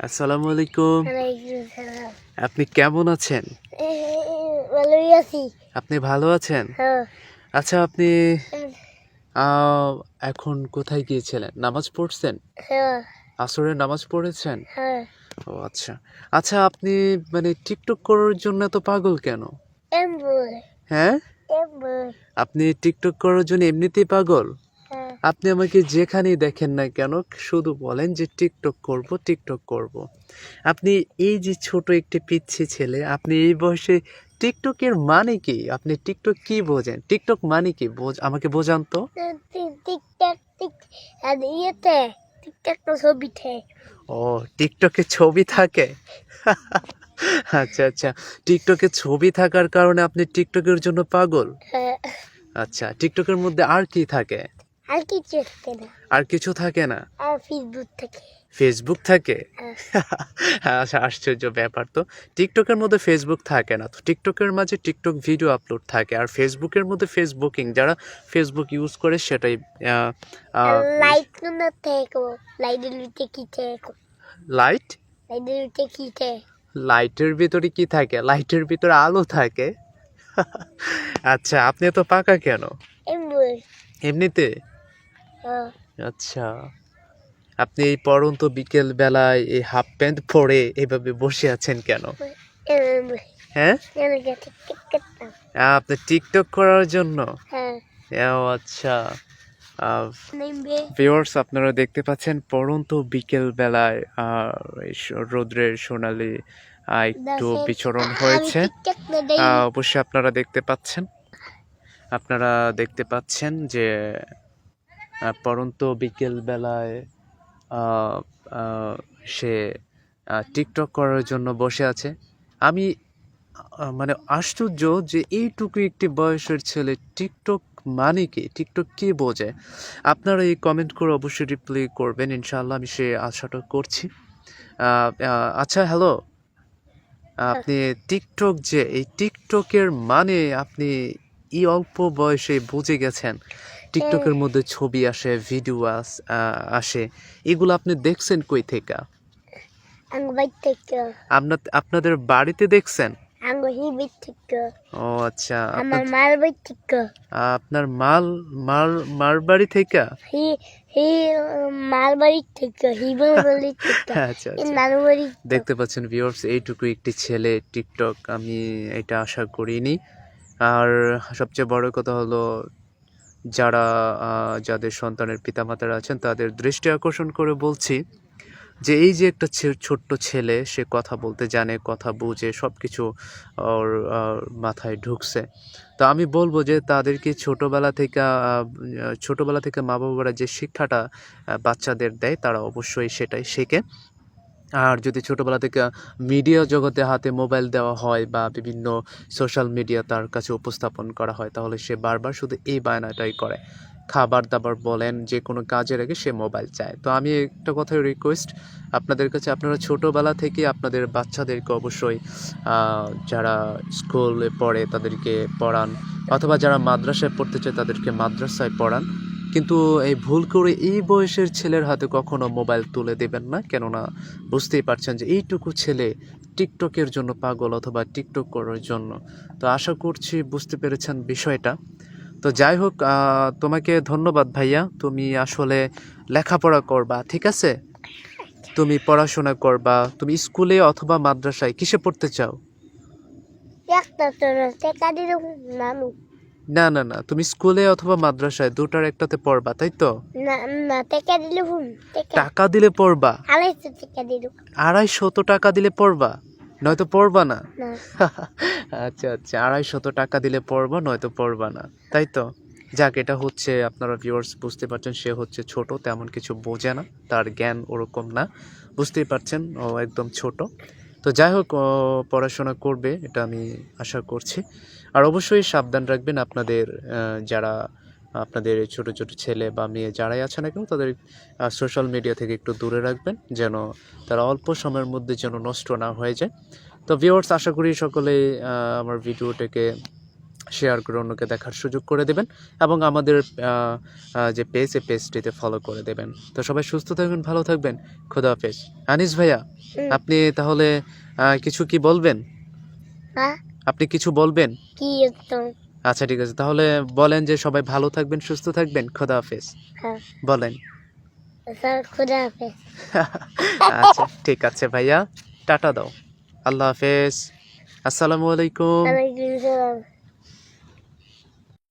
আসসালামু আলাইকুম। আপনি কেমন আছেন? ভালোই আছি। আপনি ভালো আছেন? হ্যাঁ। আচ্ছা আপনি এখন কোথায় গিয়েছিলেন? নামাজ পড়ছেন? হ্যাঁ। আসরের নামাজ পড়েছেন? হ্যাঁ। ও আচ্ছা। আচ্ছা আপনি মানে টিকটক করার জন্য এত পাগল কেন? হ্যাঁ? আপনি টিকটক করার জন্য এমনিতেই পাগল? হ্যাঁ আপনি আমাকে যেখানেই দেখেন না কেন শুধু বলেন যে টিকটক করব টিকটক করব। আপনি এই যে ছোট একটি পিচ্ছি ছেলে আপনি এই বয়সে টিকটকের মানে কি? আপনি টিকটক কি বোঝেন? টিকটক মানে কি? বোঝ আমাকে বোঝান তো। ও টিকটকে ছবি থাকে? আচ্ছা আচ্ছা। টিকটকে ছবি থাকার কারণে আপনি টিকটকের জন্য পাগল? হ্যাঁ। আচ্ছা টিকটকের মধ্যে আর কি থাকে? আর কিছু থাকে না। আর কিছু থাকে না? আর ফেসবুক থেকে। ফেসবুক থাকে? হ্যাঁ। আচ্ছা আশ্চর্য ব্যাপার তো। টিকটকের মধ্যে ফেসবুক থাকে না তো? টিকটকের মাঝে টিকটক ভিডিও আপলোড থাকে আর ফেসবুকের মধ্যে ফেসবুকিং যারা ফেসবুক ইউজ করে সেটাই লাইট কোনো থেকে। লাইটের ভিতরে কি থেকে? লাইট লাইটের ভিতরে কি থেকে? লাইটের ভিতরে কি থাকে? লাইটের ভিতরে আলো থাকে? আচ্ছা আপনি তো পাকা কেন? এমনিতে? হ্যাঁ আচ্ছা। আপনি এই পরন্ত বিকেল বেলায় এই হাফ প্যান্ট পরে এভাবে বসে আছেন কেন? হ্যাঁ? আপনি টিকটক করার জন্য? হ্যাঁ। ও আচ্ছা। ভিউয়ার্স আপনারা দেখতে পাচ্ছেন পরন্ত বিকেল বেলায় রৌদ্রের সোনালি একটু বিচরণ হয়েছে। অবশ্যই আপনারা দেখতে পাচ্ছেন। আপনারা দেখতে পাচ্ছেন যে পরন্ত বিকেল বেলায় আহ, আহ, সে টিকটক করার জন্য বসে আছে। আমি মানে আশ্চর্য যে এইটুকু একটি বয়সের ছেলে টিকটক মানে কি? টিকটক কি বোঝে? আপনারা এই কমেন্ট করে অবশ্যই রিপ্লাই করবেন। ইনশাল্লাহ আমি সে আশাটা করছি। আচ্ছা হ্যালো আপনি টিকটক যে এই টিকটকের মানে আপনি এই অল্প বয়সে বুঝে গেছেন টিকটকের মধ্যে ছবি আসে ভিডিও আস- এগুলো আপনি দেখছেন কই থেকে? থেকে। আপনার আপনাদের বাড়িতে দেখছেন? থেকে। ও আচ্ছা আমার মার বাইক থেকে। আপনার মাল মাল মার বাড়ি থেকে? হি হি মার বাড়ি থেকে বাড়ি থেকে। আচ্ছা আচ্ছা। বাড়ি দেখতে পাচ্ছেন ভিউয়ার্স এইটুকু একটি ছেলে টিকটক আমি এটা আশা করিনি। আর সবচেয়ে বড় কথা হলো যারা যাদের সন্তানের পিতামাতারা আছেন, তাদের দৃষ্টি আকর্ষণ করে বলছি যে এই যে একটা ছোট্ট ছেলে, সে কথা বলতে জানে, কথা বুঝে সব কিছু ওর মাথায় ঢুকছে। তো আমি বলব যে তাদেরকে ছোটোবেলা থেকে ছোটোবেলা থেকে মা বাবারা যে শিক্ষাটা বাচ্চাদের দেয়, তারা অবশ্যই সেটাই শেখে। আর যদি ছোটোবেলা থেকে মিডিয়া জগতে হাতে মোবাইল দেওয়া হয় বা বিভিন্ন সোশ্যাল মিডিয়া তার কাছে উপস্থাপন করা হয়, তাহলে সে বারবার শুধু এই বায়নাটাই করে। খাবার দাবার বলেন, যে কোনো কাজের আগে সে মোবাইল চায়। তো আমি একটা কথাই রিকোয়েস্ট আপনাদের কাছে, আপনারা ছোটোবেলা থেকে আপনাদের বাচ্চাদেরকে অবশ্যই যারা স্কুলে পড়ে তাদেরকে পড়ান, অথবা যারা মাদ্রাসায় পড়তে চায় তাদেরকে মাদ্রাসায় পড়ান। কিন্তু এই ভুল করে এই বয়সের ছেলের হাতে কখনো মোবাইল তুলে দেবেন না, কেননা বুঝতেই পারছেন যে এইটুকু ছেলে টিকটকের জন্য পাগল অথবা টিকটক করার জন্য। তো আশা করছি বুঝতে পেরেছেন বিষয়টা। তো যাই হোক তোমাকে ধন্যবাদ ভাইয়া। তুমি আসলে লেখাপড়া করবা, ঠিক আছে? তুমি পড়াশোনা করবা, তুমি স্কুলে অথবা মাদ্রাসায় কিসে পড়তে চাও? নানু না না না তুমি স্কুলে অথবা মাদ্রাসায় দুটার একটাতে পড়বা তাই তো? না না টাকা দিল হুম টাকা। টাকা দিলে পড়বা? আড়াইশো টাকা দিল। আড়াইশত টাকা দিলে পড়বা? নয়তো পড়বা না? না। আচ্ছা আচ্ছা আড়াইশত টাকা দিলে পড়বা নয়তো পড়বা না তাই তো? যাক এটা হচ্ছে আপনারা ভিউয়ার্স বুঝতে পারছেন সে হচ্ছে ছোট তেমন কিছু বোঝে না তার জ্ঞান ওরকম না বুঝতেই পারছেন ও একদম ছোট। তো যাই হোক পড়াশোনা করবে, এটা আমি আশা করছি। আর অবশ্যই সাবধান রাখবেন আপনাদের যারা আপনাদের ছোটো, ছোট ছেলে বা মেয়ে যারাই আছে না কেন, তাদের সোশ্যাল মিডিয়া থেকে একটু দূরে রাখবেন, যেন তারা অল্প সময়ের মধ্যে যেন নষ্ট না হয়ে যায়। তো ভিউয়ার্স আশা করি সকলে আমার ভিডিওটাকে শেয়ার করে অন্যকে দেখার সুযোগ করে দেবেন এবং আমাদের যে পেজ এই পেজটিতে ফলো করে দেবেন। তো সবাই সুস্থ থাকবেন ভালো থাকবেন। খোদা হাফেজ। আনিস ভাইয়া আপনি তাহলে কিছু কি বলবেন? হ্যাঁ? আপনি কিছু বলবেন? আচ্ছা ঠিক আছে। তাহলে বলেন যে সবাই ভালো থাকবেন সুস্থ থাকবেন। খোদা হাফেজ। হ্যাঁ। বলেন। স্যার খুদা হাফেজ। আচ্ছা ঠিক আছে ভাইয়া। টাটা দাও। আল্লাহ হাফেজ। আসসালামু আলাইকুম।